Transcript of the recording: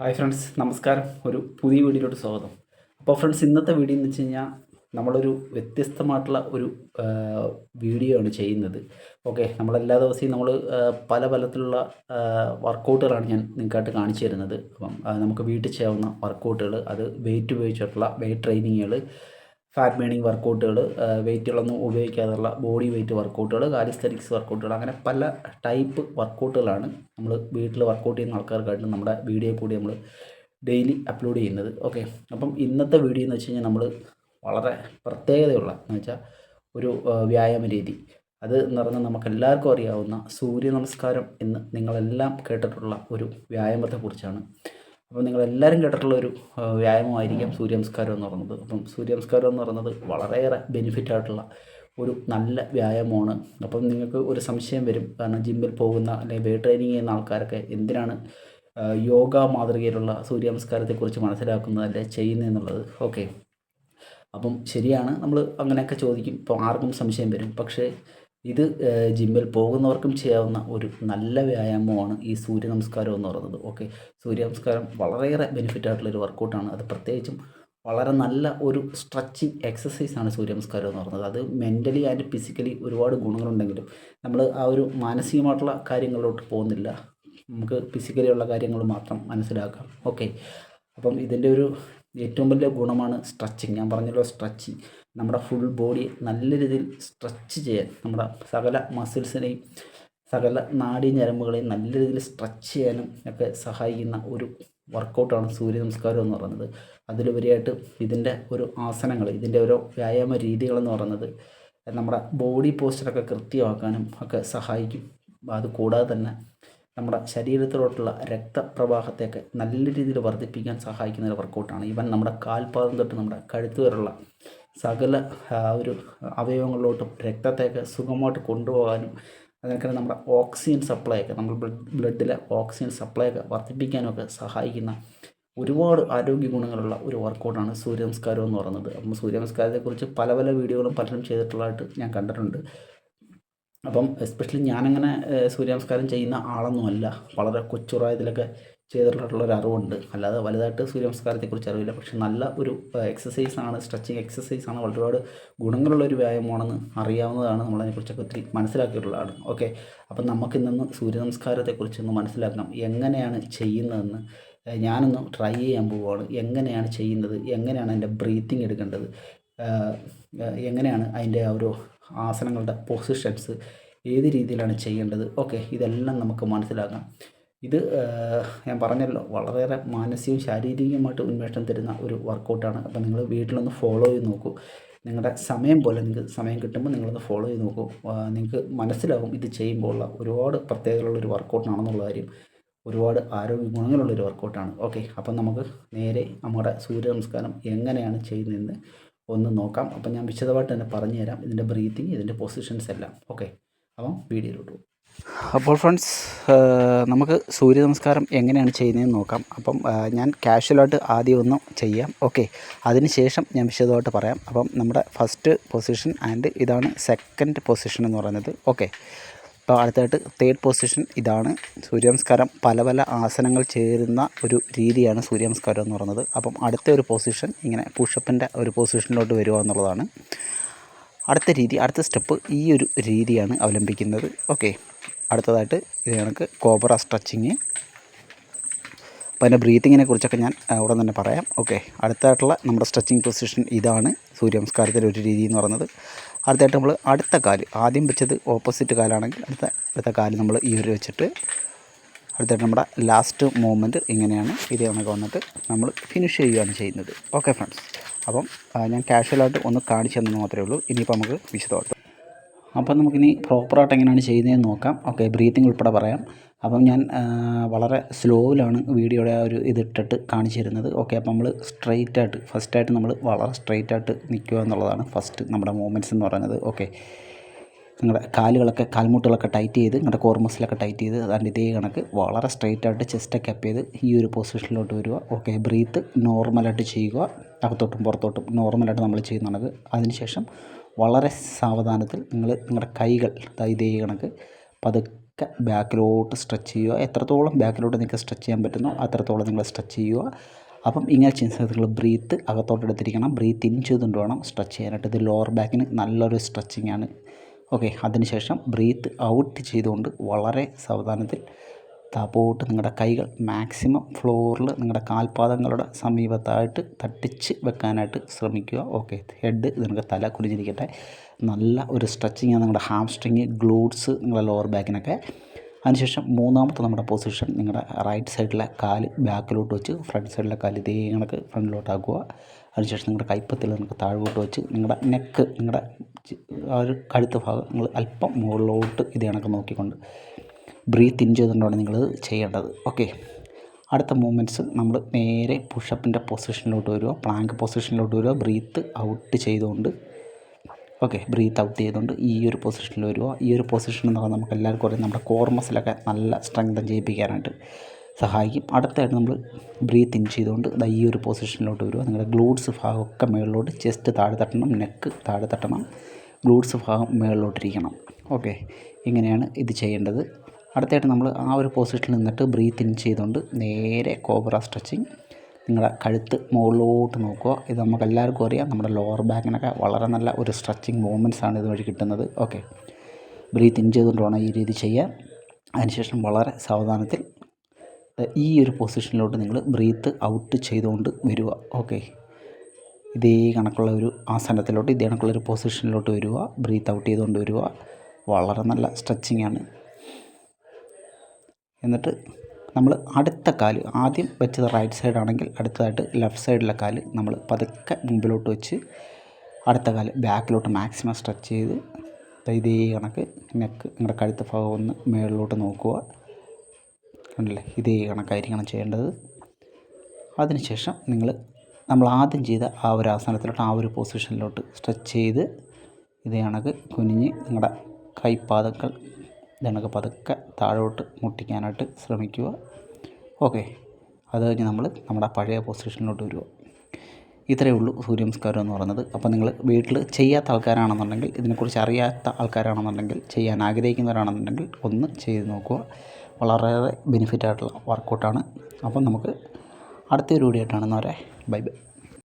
Hi friends നമസ്കാരം. ഒരു പുതിയ വീഡിയോയിലോട്ട് സ്വാഗതം. അപ്പോൾ ഫ്രണ്ട്സ് ഇന്നത്തെ വീഡിയോ എന്ന് വെച്ച് കഴിഞ്ഞാൽ നമ്മളൊരു വ്യത്യസ്തമായിട്ടുള്ള ഒരു വീഡിയോ ആണ് ചെയ്യുന്നത്. ഓക്കെ നമ്മളെല്ലാ ദിവസവും നമ്മൾ പല പലത്തിലുള്ള വർക്കൗട്ടുകളാണ് ഞാൻ നിങ്ങൾക്കായിട്ട് കാണിച്ചു തരുന്നത്. അപ്പം നമുക്ക് വീട്ടിൽ ചെയ്യാവുന്ന വർക്കൗട്ടുകൾ അത് വെയിറ്റ് ഉപയോഗിച്ചിട്ടുള്ള വെയിറ്റ് ട്രെയിനിങ്ങുകൾ ഫാറ്റ് ബേണിംഗ് വർക്കൗട്ടുകൾ വെയിറ്റുകളൊന്നും ഉപയോഗിക്കാതുള്ള ബോഡി വെയിറ്റ് വർക്കൗട്ടുകൾ കാലിസ്തനിക്സ് വർക്കൗട്ടുകൾ അങ്ങനെ പല ടൈപ്പ് വർക്കൗട്ടുകളാണ് നമ്മൾ വീട്ടിൽ വർക്കൗട്ട് ചെയ്യുന്ന ആൾക്കാർക്കായിട്ട് നമ്മുടെ വീഡിയോ കൂടി നമ്മൾ ഡെയിലി അപ്ലോഡ് ചെയ്യുന്നത്. ഓക്കെ അപ്പം ഇന്നത്തെ വീഡിയോ എന്ന് വെച്ച് കഴിഞ്ഞാൽ നമ്മൾ വളരെ പ്രത്യേകതയുള്ള എന്ന് വെച്ചാൽ ഒരു വ്യായാമ രീതി. അത് എന്ന് പറഞ്ഞാൽ നമുക്ക് എല്ലാവർക്കും അറിയാവുന്ന സൂര്യ നമസ്കാരം എന്ന് നിങ്ങളെല്ലാം കേട്ടിട്ടുള്ള ഒരു വ്യായാമത്തെക്കുറിച്ചാണ് അപ്പോൾ നിങ്ങളെല്ലാവരും കേട്ടിട്ടുള്ള ഒരു വ്യായാമമായിരിക്കും വ്യായാമമായിരിക്കാം സൂര്യ നമസ്കാരം എന്ന് പറയുന്നത്. അപ്പം സൂര്യനമസ്കാരം എന്ന് പറയുന്നത് വളരെയേറെ ബെനിഫിറ്റ് ആയിട്ടുള്ള ഒരു നല്ല വ്യായാമമാണ്. അപ്പം നിങ്ങൾക്ക് ഒരു സംശയം വരും. കാരണം ജിമ്മിൽ പോകുന്ന അല്ലെങ്കിൽ വെയിറ്റ് ട്രെയിനിങ് ചെയ്യുന്ന ആൾക്കാരൊക്കെ എന്തിനാണ് യോഗ മാതൃകയിലുള്ള സൂര്യനമസ്കാരത്തെക്കുറിച്ച് മനസ്സിലാക്കുന്നത് അല്ലെ ചെയ്യുന്നതെന്നുള്ളത് ഓക്കെ. അപ്പം ശരിയാണ്. നമ്മൾ അങ്ങനെയൊക്കെ ചോദിക്കും. ഇപ്പോൾ ആർക്കും സംശയം വരും. പക്ഷേ ഇത് ജിമ്മിൽ പോകുന്നവർക്കും ചെയ്യാവുന്ന ഒരു നല്ല വ്യായാമമാണ് ഈ സൂര്യ നമസ്കാരം എന്ന് പറയുന്നത്. ഓക്കെ. സൂര്യ നമസ്കാരം വളരെയേറെ ബെനിഫിറ്റ് ആയിട്ടുള്ള ഒരു വർക്കൗട്ടാണ് അത് പ്രത്യേകിച്ചും വളരെ നല്ല ഒരു സ്ട്രെച്ചിങ് എക്സസൈസാണ് സൂര്യ നമസ്കാരം എന്ന് പറയുന്നത്. അത് മെന്റലി ആൻഡ് ഫിസിക്കലി ഒരുപാട് ഗുണങ്ങളുണ്ടെങ്കിലും നമ്മൾ ആ ഒരു മാനസികമായിട്ടുള്ള കാര്യങ്ങളിലോട്ട് പോകുന്നില്ല. നമുക്ക് ഫിസിക്കലി ഉള്ള കാര്യങ്ങൾ മാത്രം മനസ്സിലാക്കാം. ഓക്കെ. അപ്പം ഇതിന്റെ ഒരു ഏറ്റവും വലിയ ഗുണമാണ് സ്ട്രെച്ചിങ് ഞാൻ പറഞ്ഞല്ലോ സ്ട്രെച്ചിങ് നമ്മുടെ ഫുൾ ബോഡി നല്ല രീതിയിൽ സ്ട്രെച്ച് ചെയ്യാൻ നമ്മുടെ സകല മസിൽസിനെയും സകല നാഡീ ഞരമ്പുകളെയും നല്ല രീതിയിൽ സ്ട്രെച്ച് ചെയ്യാനും ഒക്കെ സഹായിക്കുന്ന ഒരു വർക്കൗട്ടാണ് സൂര്യ നമസ്കാരം എന്ന് പറയുന്നത്. അതിലുപരിയായിട്ട് ഇതിന്റെ ഒരു ആസനങ്ങൾ ഇതിന്റെ ഓരോ വ്യായാമ രീതികളെന്ന് പറയുന്നത് നമ്മുടെ ബോഡി പോസ്റ്ററൊക്കെ കൃത്യമാക്കാനും ഒക്കെ സഹായിക്കും. അത് കൂടാതെ തന്നെ നമ്മുടെ ശരീരത്തിലോട്ടുള്ള രക്തപ്രവാഹത്തെയൊക്കെ നല്ല രീതിയിൽ വർദ്ധിപ്പിക്കാൻ സഹായിക്കുന്ന ഒരു വർക്കൗട്ടാണ് ഇവൻ നമ്മുടെ കാൽപാദം തൊട്ട് നമ്മുടെ കഴുത്ത് വരെയുള്ള സകല ഒരു അവയവങ്ങളിലോട്ടും രക്തത്തെയൊക്കെ സുഖമായിട്ട് കൊണ്ടുപോകാനും അതിനൊക്കെ നമ്മുടെ ഓക്സിജൻ സപ്ലൈ ഒക്കെ ബ്ലഡ് ബ്ലഡിലെ ഓക്സിജൻ സപ്ലൈ ഒക്കെ വർദ്ധിപ്പിക്കാനൊക്കെ സഹായിക്കുന്ന ഒരുപാട് ആരോഗ്യ ഗുണങ്ങളുള്ള ഒരു വർക്കൗട്ടാണ് സൂര്യ നമസ്കാരം എന്ന് പറയുന്നത്. അപ്പം സൂര്യ നമസ്കാരത്തെക്കുറിച്ച് പല പല വീഡിയോകളും പലരും ചെയ്തിട്ടുള്ളതായിട്ട് ഞാൻ കണ്ടിട്ടുണ്ട്. അപ്പം എസ്പെഷ്യലി ഞാനങ്ങനെ സൂര്യനമസ്കാരം സൂര്യ നമസ്കാരം ചെയ്യുന്ന ആളൊന്നുമല്ല. വളരെ കൊച്ചുറായതിലൊക്കെ ചെയ്തിട്ടുള്ള ഒരു അറിവുണ്ട് അല്ലാതെ വലുതായിട്ട് സൂര്യ നമസ്കാരത്തെക്കുറിച്ച് അറിവില്ല. പക്ഷെ നല്ല ഒരു എക്സസൈസ് ആണ് സ്ട്രെച്ചിങ് എക്സസൈസ് ആണ് ഒരുപാട് ഗുണങ്ങളുള്ള ഒരു വ്യായാമമാണെന്ന് അറിയാവുന്നതാണ് നമ്മളതിനെക്കുറിച്ചൊക്കെ ഒത്തിരി മനസ്സിലാക്കിയിട്ടുള്ളതാണ്. ഓക്കെ? അപ്പം നമുക്ക് ഇന്നൊന്ന് സൂര്യ നമസ്കാരത്തെക്കുറിച്ച് ഒന്ന് മനസ്സിലാക്കണം. എങ്ങനെയാണ് ചെയ്യുന്നതെന്ന്. ഞാനൊന്ന് ട്രൈ ചെയ്യാൻ പോവുകയാണ് എങ്ങനെയാണ് ചെയ്യുന്നത്? എങ്ങനെയാണ് എന്റെ ബ്രീത്തിങ് എടുക്കേണ്ടത്? എങ്ങനെയാണ് അതിന്റെ ഒരു ആസനങ്ങളുടെ പൊസിഷൻസ് ഏത് രീതിയിലാണ് ചെയ്യേണ്ടത്? ഓക്കെ ഇതെല്ലാം നമുക്ക് മനസ്സിലാക്കാം. ഇത് ഞാൻ പറഞ്ഞല്ലോ വളരെയേറെ മാനസികവും ശാരീരികമായിട്ട് ഉന്മേഷം തരുന്ന ഒരു വർക്കൗട്ടാണ് അപ്പോൾ നിങ്ങൾ വീട്ടിലൊന്ന് ഫോളോ ചെയ്ത് നോക്കൂ. നിങ്ങളുടെ സമയം പോലെ നിങ്ങൾക്ക് സമയം കിട്ടുമ്പോൾ നിങ്ങളൊന്ന് ഫോളോ ചെയ്ത് നോക്കൂ. നിങ്ങൾക്ക് മനസ്സിലാവും ഇത് ചെയ്യുമ്പോൾ ഉള്ള ഒരുപാട് പ്രത്യേകതകളുള്ള ഒരു വർക്കൗട്ടാണെന്നുള്ള കാര്യം. ഒരുപാട് ആരോഗ്യ ഗുണങ്ങളുള്ള ഒരു വർക്കൗട്ടാണ് ഓക്കെ അപ്പം നമുക്ക് നേരെ നമ്മുടെ സൂര്യ നമസ്കാരം എങ്ങനെയാണ് ചെയ്യുന്നതെന്ന് ഒന്ന് നോക്കാം. അപ്പം ഞാൻ വിശദമായിട്ട് തന്നെ പറഞ്ഞു തരാം ഇതിന്റെ ബ്രീത്തിങ് ഇതിന്റെ പൊസിഷൻസ് എല്ലാം. ഓക്കെ അപ്പം വീഡിയോയിലോട്ട് പോകും. അപ്പോൾ ഫ്രണ്ട്സ് നമുക്ക് സൂര്യ നമസ്കാരം എങ്ങനെയാണ് ചെയ്യുന്നതെന്ന് നോക്കാം. അപ്പം ഞാൻ കാഷ്വലായിട്ട് ആദ്യം ഒന്ന് ചെയ്യാം. ഓക്കെ അതിനുശേഷം ഞാൻ വിശദമായിട്ട് പറയാം. അപ്പം നമ്മുടെ ഫസ്റ്റ് പൊസിഷൻ ആൻഡ് ഇതാണ് സെക്കൻഡ് പൊസിഷൻ എന്ന് പറയുന്നത്. ഓക്കെ അടുത്തായിട്ട് തേർഡ് പൊസിഷൻ ഇതാണ്. സൂര്യനമസ്കാരം പല പല ആസനങ്ങൾ ചേരുന്ന ഒരു രീതിയാണ് സൂര്യനമസ്കാരം എന്ന് പറയുന്നത്. അപ്പം അടുത്ത ഒരു പൊസിഷൻ ഇങ്ങനെ പുഷപ്പിന്റെ ഒരു പൊസിഷനിലോട്ട് വരിക എന്നുള്ളതാണ്. അടുത്ത രീതി അടുത്ത സ്റ്റെപ്പ് ഈ ഒരു രീതിയാണ് അവലംബിക്കുന്നത്. ഓക്കെ അടുത്തതായിട്ട് ഇത് കണക്ക് കോബ്ര സ്ട്രെച്ചിങ് അപ്പോൾ അതിന്റെ ബ്രീത്തിങ്ങിനെ കുറിച്ചൊക്കെ ഞാൻ ഉടൻ തന്നെ പറയാം. ഓക്കെ അടുത്തായിട്ടുള്ള നമ്മുടെ സ്ട്രെച്ചിങ് പൊസിഷൻ ഇതാണ് സൂര്യ നമസ്കാരത്തിന്റെ ഒരു രീതി എന്ന് പറയുന്നത്. അടുത്തായിട്ട് നമ്മൾ അടുത്ത കാൽ. ആദ്യം വെച്ചത് ഓപ്പോസിറ്റ് കാലാണെങ്കിൽ അടുത്ത അടുത്ത കാൽ നമ്മൾ ഈ ഒരു വെച്ചിട്ട് അടുത്തായിട്ട് നമ്മുടെ ലാസ്റ്റ് മൂവ്മെന്റ് ഇങ്ങനെയാണ്. ഇത് കണക്ക് വന്നിട്ട് നമ്മൾ ഫിനിഷ് ചെയ്യുകയാണ് ചെയ്യുന്നത്. ഓക്കെ ഫ്രണ്ട്സ് അപ്പം ഞാൻ കാഷ്വലായിട്ട് ഒന്ന് കാണിച്ചു തന്നു മാത്രമേ ഉള്ളൂ. ഇനിയിപ്പോൾ നമുക്ക് വിശദമായിട്ട് അപ്പം നമുക്കിനി പ്രോപ്പറായിട്ട് എങ്ങനെയാണ് ചെയ്യുന്നതെന്ന് നോക്കാം. ഓക്കെ ബ്രീത്തിങ് ഉൾപ്പെടെ പറയാം. അപ്പം ഞാൻ വളരെ സ്ലോയിലാണ് വീഡിയോയുടെ ആ ഒരു ഇതിട്ടിട്ട് കാണിച്ചു തരുന്നത്. ഓക്കെ അപ്പം നമ്മൾ സ്ട്രെയിറ്റ് ആയിട്ട് ഫസ്റ്റായിട്ട് നമ്മൾ വളരെ സ്ട്രെയിറ്റ് ആയിട്ട് നിൽക്കുക എന്നുള്ളതാണ് ഫസ്റ്റ് നമ്മുടെ മൂവ്മെന്റ്സ് എന്ന് പറയുന്നത്. ഓക്കെ നിങ്ങളുടെ കാലുകളൊക്കെ കാൽമുട്ടുകളൊക്കെ ടൈറ്റ് ചെയ്ത് നിങ്ങളുടെ കോർമസിലൊക്കെ ടൈറ്റ് ചെയ്ത് അതിന്റെ ഇതേ കണക്ക് വളരെ സ്ട്രെയിറ്റ് ആയിട്ട് ചെസ്റ്റൊക്കെ അപ്പ് ചെയ്ത് ഈ ഒരു പൊസിഷനിലോട്ട് വരിക. ഓക്കെ ബ്രീത്ത് നോർമലായിട്ട് ചെയ്യുക. അകത്തോട്ടും പുറത്തോട്ടും നോർമലായിട്ട് നമ്മൾ ചെയ്യുന്നുണ്ട്. അതിനുശേഷം വളരെ സാവധാനത്തിൽ നിങ്ങൾ നിങ്ങളുടെ കൈകൾ അതായത് കണക്ക് പതുക്കെ ബാക്കിലോട്ട് സ്ട്രെച്ച് ചെയ്യുക. എത്രത്തോളം ബാക്കിലോട്ട് നിങ്ങൾക്ക് സ്ട്രെച്ച് ചെയ്യാൻ പറ്റുന്നോ അത്രത്തോളം നിങ്ങൾ സ്ട്രെച്ച് ചെയ്യുക. അപ്പം ഇങ്ങനെ ചെയ്യുന്ന സമയത്ത് നിങ്ങൾ ബ്രീത്ത് അകത്തോട്ട് എടുത്തിരിക്കണം. ബ്രീത്ത് ഇൻ ചെയ്തുകൊണ്ട് വേണം സ്ട്രെച്ച് ചെയ്യാനായിട്ട്. ഇത് ലോവർ ബാക്കിന് നല്ലൊരു സ്ട്രെച്ചിങ് ആണ് ഓക്കെ അതിനുശേഷം ബ്രീത്ത് ഔട്ട് ചെയ്തുകൊണ്ട് വളരെ സാവധാനത്തിൽ താപ്പോട്ട് നിങ്ങളുടെ കൈകൾ മാക്സിമം ഫ്ലോറിൽ നിങ്ങളുടെ കാൽപാദങ്ങളുടെ സമീപത്തായിട്ട് തട്ടിച്ച് വെക്കാനായിട്ട് ശ്രമിക്കുക. ഓക്കെ ഹെഡ് നിങ്ങൾക്ക് തല കുനിഞ്ഞിരിക്കട്ടെ. നല്ല ഒരു സ്ട്രെച്ചിങ് നിങ്ങളുടെ ഹാംസ്ട്രിങ് ഗ്ലൂട്ട്സ് നിങ്ങളുടെ ലോവർ ബാക്കിനൊക്കെ അതിനുശേഷം മൂന്നാമത്തെ നമ്മുടെ പൊസിഷൻ നിങ്ങളുടെ റൈറ്റ് സൈഡിലെ കാൽ ബാക്കിലോട്ട് വെച്ച് ഫ്രണ്ട് സൈഡിലെ കാൽ ഇതേ കണക്ക് ഫ്രണ്ടിലോട്ടാക്കുക. അതിനുശേഷം നിങ്ങളുടെ കൈപ്പത്തിൽ നിങ്ങൾക്ക് താഴോട്ട് വെച്ച് നിങ്ങളുടെ നെക്ക് നിങ്ങളുടെ ആ ഒരു കഴുത്ത് ഭാഗം നിങ്ങൾ അല്പം മുകളിലോട്ട് ഇതേ കണക്ക് നോക്കിക്കൊണ്ട് ബ്രീത്ത് ഇൻ ചെയ്തുകൊണ്ടാണ് നിങ്ങൾ ചെയ്യേണ്ടത്. ഓക്കെ അടുത്ത മൂമെന്റ്സ് നമ്മൾ നേരെ പുഷപ്പിന്റെ പൊസിഷനിലോട്ട് വരിക. പ്ലാങ്ക് പൊസിഷനിലോട്ട് വരിക. ബ്രീത്ത് ഔട്ട് ചെയ്തുകൊണ്ട്. ഓക്കെ ബ്രീത്ത് ഔട്ട് ചെയ്തുകൊണ്ട് ഈ ഒരു പൊസിഷനിൽ വരിക. ഈ ഒരു പൊസിഷൻ എന്ന് പറഞ്ഞാൽ നമുക്ക് എല്ലാവർക്കും അറിയാം. നമ്മുടെ കോർ മസിലൊക്കെ നല്ല സ്ട്രെങ്തൻ ചെയ്യിപ്പിക്കാനായിട്ട് സഹായിക്കും. അടുത്തായിട്ട് നമ്മൾ ബ്രീത്ത് ഇൻ ചെയ്തുകൊണ്ട് ഈ ഒരു പൊസിഷനിലോട്ട് വരിക. നിങ്ങളുടെ ഗ്ലൂട്ട്സ് ഭാഗമൊക്കെ മുകളിലോട്ട് ചെസ്റ്റ് താഴെ തട്ടണം. നെക്ക് താഴെ തട്ടണം. ഗ്ലൂട്ട്സ് ഭാഗം മുകളിലോട്ടിരിക്കണം ഓക്കെ ഇങ്ങനെയാണ് ഇത് ചെയ്യേണ്ടത്? അടുത്തായിട്ട് നമ്മൾ ആ ഒരു പൊസിഷനിൽ നിന്നിട്ട് ബ്രീത്ത് ഇൻ ചെയ്തുകൊണ്ട് നേരെ കോബ്ര സ്ട്രെച്ചിങ് നിങ്ങളുടെ കഴുത്ത് മുകളിലോട്ട് നോക്കുക. ഇത് നമുക്ക് എല്ലാവർക്കും അറിയാം. നമ്മുടെ ലോവർ ബാക്കിനൊക്കെ വളരെ നല്ല ഒരു സ്ട്രെച്ചിങ് മൂവ്മെന്റ്സ് ആണ് ഇതുവഴി കിട്ടുന്നത്. ഓക്കെ ബ്രീത്ത് ഇൻ ചെയ്തുകൊണ്ട് വേണം ഈ രീതി ചെയ്യാൻ അതിനുശേഷം വളരെ സാവധാനത്തിൽ ഈ ഒരു പൊസിഷനിലോട്ട് നിങ്ങൾ ബ്രീത്ത് ഔട്ട് ചെയ്തുകൊണ്ട് വരിക. ഓക്കെ ഇതേ കണക്കുള്ള ഒരു ആസനത്തിലോട്ട് ഇതേ കണക്കുള്ള ഒരു പൊസിഷനിലോട്ട് വരിക. ബ്രീത്ത് ഔട്ട് ചെയ്തുകൊണ്ട് വരിക. വളരെ നല്ല സ്ട്രെച്ചിങ് ആണ്. എന്നിട്ട് നമ്മൾ അടുത്ത കാൽ ആദ്യം വെച്ചത് റൈറ്റ് സൈഡ് ആണെങ്കിൽ അടുത്തതായിട്ട് ലെഫ്റ്റ് സൈഡിലെ കാൽ നമ്മൾ പതുക്കെ മുമ്പിലോട്ട് വെച്ച് അടുത്ത കാൽ ബാക്കിലോട്ട് മാക്സിമം സ്ട്രെച്ച് ചെയ്ത് ഇതേ കണക്ക് നെക്ക് നിങ്ങളുടെ കഴുത്ത് ഭാഗം ഒന്ന് മുകളിലോട്ട് നോക്കുക. കണ്ടില്ലേ? ഇതേ കണക്കായിരിക്കണം ചെയ്യേണ്ടത്. അതിനുശേഷം നിങ്ങൾ നമ്മൾ ആദ്യം ചെയ്ത ആ ഒരു ആസനത്തിലോട്ട് ആ ഒരു പൊസിഷനിലോട്ട് സ്ട്രെച്ച് ചെയ്ത് ഇതേ കണക്ക് കുനിഞ്ഞ് നിങ്ങളുടെ കൈപ്പാദങ്ങൾ ഇതണക്ക് പതുക്കെ താഴോട്ട് മുട്ടിക്കാനായിട്ട് ശ്രമിക്കുക. ഓക്കെ. അത് കഴിഞ്ഞ് നമ്മൾ നമ്മുടെ പഴയ പൊസിഷനിലോട്ട് വരിക ഇത്രയേ ഉള്ളൂ സൂര്യ നമസ്കാരം എന്ന് പറയുന്നത്. അപ്പോൾ നിങ്ങൾ വീട്ടിൽ ചെയ്യാത്ത ആൾക്കാരാണെന്നുണ്ടെങ്കിൽ ഇതിനെക്കുറിച്ച് അറിയാത്ത ആൾക്കാരാണെന്നുണ്ടെങ്കിൽ ചെയ്യാൻ ആഗ്രഹിക്കുന്നവരാണെന്നുണ്ടെങ്കിൽ ഒന്ന് ചെയ്ത് നോക്കുക. വളരെയേറെ ബെനിഫിറ്റ് ആയിട്ടുള്ള വർക്കൗട്ടാണ് അപ്പം നമുക്ക് അടുത്തൊരു വീഡിയോ ആയിട്ടാണെന്നവരെ ബൈ ബൈ.